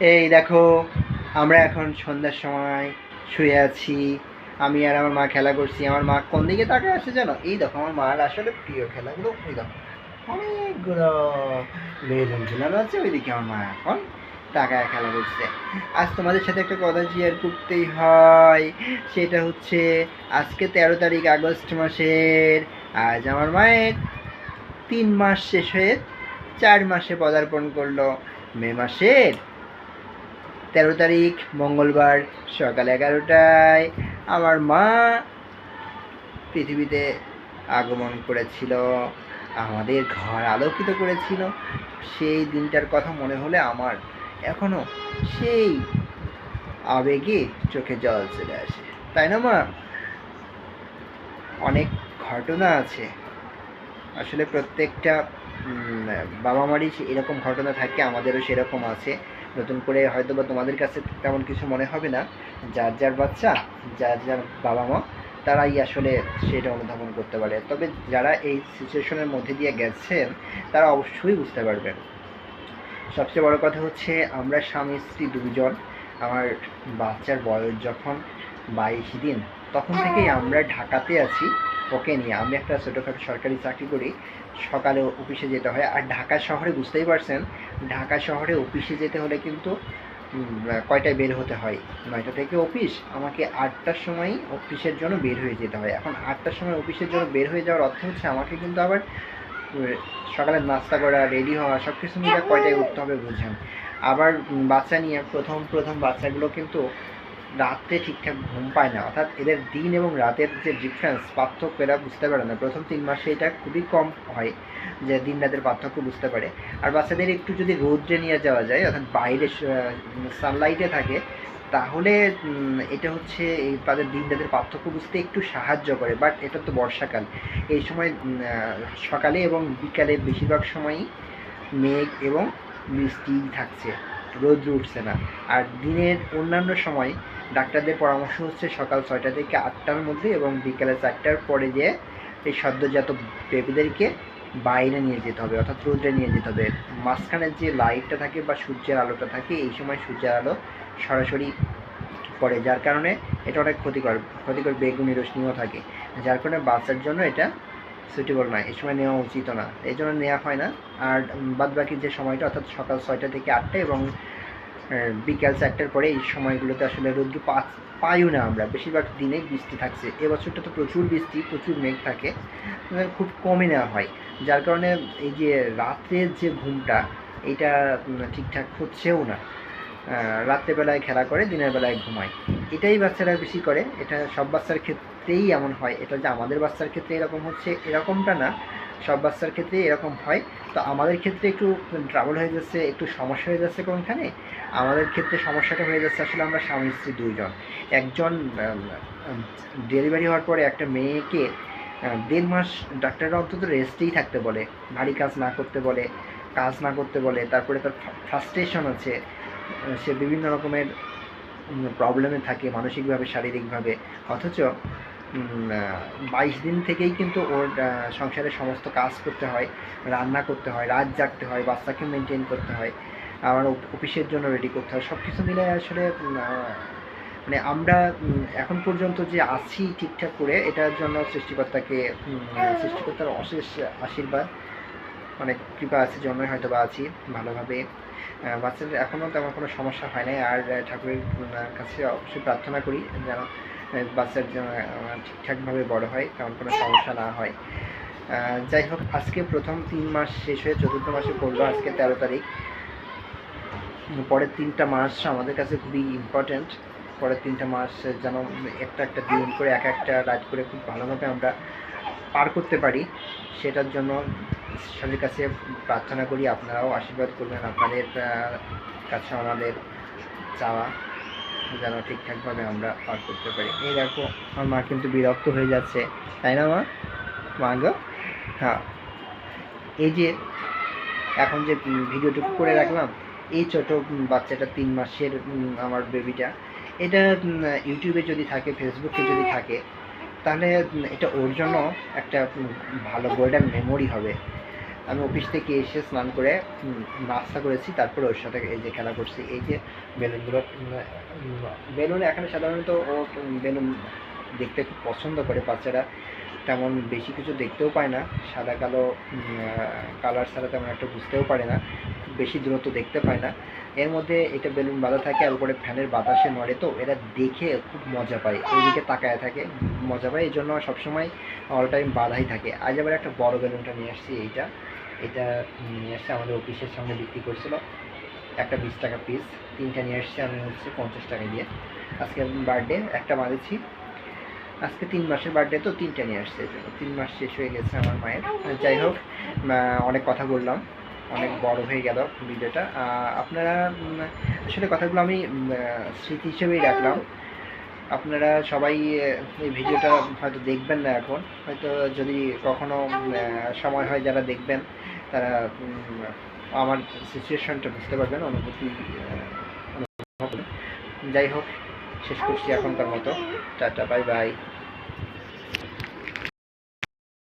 এই দেখো, আমরা এখন সন্ধ্যার সময় শুয়ে আছি। আমি আর আমার মা খেলা করছি। আমার মা কোন দিকে তাকায় আসে জানো? এই দেখো, আমার মার আসলে প্রিয় খেলাগুলো ওই দেখো। অনেকগুলো বেলুন ঝুলানো আছে ওইদিকে আমার মা এখন টাকায় খেলা করছে। আজ তোমাদের সাথে একটা কথা শেয়ার করতেই হয়। সেটা হচ্ছে, আজকে তেরো তারিখ আগস্ট মাসের, আজ আমার মায়ের তিন মাস শেষ হয়ে চার মাসে পদার্পণ করল মে মাসের। তেরো তারিখ, মঙ্গলবার সকাল এগারোটায় আমার মা পৃথিবীতে আগমন করেছিল, আমাদের ঘর আলোকিত করেছিল। সেই দিনটার কথা মনে হলে আমার এখনও সেই আবেগে চোখে জল চলে আসে। তাই না, মা? অনেক ঘটনা আছে। আসলে প্রত্যেকটা বাবা মারই এরকম ঘটনা থাকে, আমাদেরও সেরকম আছে। নতুন করে হয়তো বা তোমাদের কাছে তেমন কিছু মনে হবে না। যার যার বাচ্চা, যার যার বাবা মা, তারাই আসলে সেটা অনুধাবন করতে পারে। তবে যারা এই সিচুয়েশনের মধ্যে দিয়ে গেছেন, তারা অবশ্যই বুঝতে পারবেন। সবচেয়ে বড় কথা হচ্ছে, আমরা স্বামী, স্ত্রী দুজন, আমার বাচ্চার বয়স যখন বাইশ দিন, তখন থেকেই আমরা ঢাকাতে আছি, ওকে নিয়ে। আমি একটা ছোটোখাটো সরকারি চাকরি করি, সকালে অফিসে যেতে হয়। আর ঢাকা শহরে বুঝতেই পারছেন ঢাকা শহরে অফিসে যেতে হলে কিন্তু কয়টায় বের হতে হয়? নয়টা থেকে অফিস আমাকে আটটার সময় অফিসের জন্য বের হয়ে যেতে হয়। এখন আটটার সময় অফিসের জন্য বের হয়ে যাওয়ার অর্থ হচ্ছে আমাকে কিন্তু আবার সকালে নাস্তা করা রেডি হওয়া সব কিছু মিলে কয়টায় উঠতে হবে বুঝেন আবার বাচ্চা নিয়ে, প্রথম প্রথম বাচ্চাগুলো কিন্তু রাত্রে ঠিকঠাক ঘুম পায় না। অর্থাৎ এদের দিন এবং রাতের যে ডিফারেন্স পার্থক্য এরা বুঝতে পারে না। প্রথম তিন মাসে এটা খুবই কম হয়। যে দিন রাতের পার্থক্য বুঝতে পারে। আর বাচ্চাদের একটু যদি রৌদ্রে নিয়ে যাওয়া যায়, অর্থাৎ বাইরে সানলাইটে থাকে, তাহলে এটা হচ্ছে এই তাদের দিন রাতের পার্থক্য বুঝতে একটু সাহায্য করে। বাট এটা তো বর্ষাকাল। এই সময় সকালে এবং বিকালে বেশিরভাগ সময়ই মেঘ এবং বৃষ্টি থাকছে। রোদ্র উঠছে না। আর দিনের অন্যান্য সময় ডাক্তারদের পরামর্শ হচ্ছে সকাল ছয়টা থেকে আটটার মধ্যে এবং বিকালে চারটার পরে যে এই সদ্যজাত বেবিদেরকে বাইরে নিয়ে যেতে হবে, অর্থাৎ রোদ্রে নিয়ে যেতে হবে। মাঝখানে যে লাইটটা থাকে বা সূর্যের আলোটা থাকে, এই সময় সূর্যের আলো সরাসরি পড়ে, যার কারণে এটা অনেক ক্ষতিকর ক্ষতিকর বেগুনি রশ্মিও থাকে। যার কারণে বাচ্চার জন্য এটা সুইটেবল নয়, এই সময় নেওয়া উচিত না। এই জন্য নেওয়া হয় না। আর বাদ বাকি যে সময়টা, অর্থাৎ সকাল ছয়টা থেকে আটটা এবং বিকাল চারটার পরে এই সময়গুলোতে আসলে রোদ্র পাইও না আমরা। বেশিরভাগ দিনে বৃষ্টি থাকছে। এবছরটা তো প্রচুর বৃষ্টি, প্রচুর মেঘ থাকে। খুব কমই নেওয়া হয়। যার কারণে এই যে রাত্রের যে ঘুমটা এটা ঠিকঠাক হচ্ছেও না। রাত্রেবেলায় খেলা করে, দিনের বেলায় ঘুমায়। এটাই বাচ্চারা বেশি করে। এটা সব বাচ্চার ক্ষেত্রেই এমন হয়। এটা যে আমাদের বাচ্চার ক্ষেত্রে এরকম হচ্ছে, এরকমটা না। সব বাচ্চার ক্ষেত্রে এরকম হয়। তো আমাদের ক্ষেত্রে একটু ট্রাবল হয়ে যাচ্ছে, একটু সমস্যা হয়ে যাচ্ছে কোনখানে? আমাদের ক্ষেত্রে সমস্যাটা হয়ে যাচ্ছে আসলে আমরা স্বামী স্ত্রী দুইজন। একজন ডেলিভারি হওয়ার পরে একটা মেয়েকে দেড় মাস ডাক্তাররা অন্তত রেস্টেই থাকতে বলে ভারী কাজ না করতে বলে কাজ না করতে বলে তারপরে তার ফ্রাস্ট্রেশন আছে সে বিভিন্ন রকমের প্রবলেমে থাকে মানসিকভাবে শারীরিকভাবে অথচ বাইশ দিন থেকেই কিন্তু ওর আহ, সংসারে সমস্ত কাজ করতে হয় রান্না করতে হয় রাত জাগতে হয় বাচ্চাকে মেনটেন করতে হয় আবার অফিসের জন্য রেডি করতে হয় সব কিছু মিলে আসলে মানে আমরা এখন পর্যন্ত যে আছি ঠিকঠাক করে এটার জন্য সৃষ্টিকর্তাকে উম, সৃষ্টিকর্তার অশেষ আশীর্বাদ অনেক কৃপা আছে জন্মে হয়তো বা আছি ভালোভাবে। বাচ্চাদের এখনও তেমন কোনো সমস্যা হয় নাই। আর ঠাকুরের কাছে অবশ্যই প্রার্থনা করি যেন বাচ্চার ঠিকঠাকভাবে বড় হয় তেমন কোনো সমস্যা না হয়। যাই হোক আজকে প্রথম তিন মাস শেষ হয়ে চতুর্থ মাসে পড়ল আজকে তেরো তারিখ। পরের তিনটা মাস আমাদের কাছে খুবই ইম্পর্ট্যান্ট পরের তিনটা মাস যেন একটা একটা দিন করে এক একটা রাত করে খুব ভালোভাবে আমরা পার করতে পারি, সেটার জন্য ঈশ্বরের কাছে প্রার্থনা করি, আপনারাও আশীর্বাদ করবেন, আপনাদের কাছে আমাদের চাওয়া যেন ঠিকঠাকভাবে আমরা পার করতে পারি। এই দেখো, আমার মা কিন্তু বিরক্ত হয়ে যাচ্ছে। তাই না মা? মা গো? হ্যাঁ। এই যে এখন যে ভিডিওটুকু করে রাখলাম, এই ছোট বাচ্চাটা তিন মাসের আমার বেবিটা এটা ইউটিউবে যদি থাকে ফেসবুকে যদি থাকে, তাহলে এটা ওর জন্য একটা ভালো গোল্ডেন মেমোরি হবে। আমি অফিস থেকে এসে স্নান করে নাস্তা করেছি, তারপরে ওর সাথে এই যে খেলা করছি, এই যে বেলুনগুলো বেলুন এখানে সাধারণত ও বেলুন দেখতে খুব পছন্দ করে, বাচ্চারা তেমন বেশি কিছু দেখতেও পায় না, সাদা কালো কালার ছাড়া তেমন একটা বুঝতেও পারে না। বেশি দূরত্ব দেখতে পায় না। এর মধ্যে এটা বেলুন বাঁধা থাকে আর উপরে ফ্যানের বাতাসে নড়ে, তো এরা দেখে খুব মজা পায়। ওইদিকে তাকায় থাকে, মজা পায়। এই জন্য সবসময় অল টাইম বাধাই থাকে। আজ আবার একটা বড় বেলুনটা নিয়ে আসছি, এইটা। এটা নিয়ে আসছে আমাদের অফিসের সামনে বিক্রি করছিল। একটা বিশ টাকা পিস তিনটা নিয়ে আসছি, আমি হচ্ছে পঞ্চাশ টাকা দিয়ে। আজকে বার্থডে একটা বাঁধেছি আজকে তিন মাসের বার্থডে তো তিনটা নিয়ে আসছে। তিন মাস শেষ হয়ে গেছে আমার মায়ের। যাই হোক অনেক কথা বললাম। অনেক বড় হয়ে গেল ভিডিওটা আপনারা আসলে কথাগুলো আমি স্মৃতি হিসেবেই রাখলাম। আপনারা সবাই এই ভিডিওটা হয়তো দেখবেন না এখন। হয়তো যদি কখনো সময় হয় যারা দেখবেন, তারা আমার সিচুয়েশনটা বুঝতে পারবেন, অনুভূতি যাই হোক, শেষ করছি এখনকার মতো। Tata, bye bye.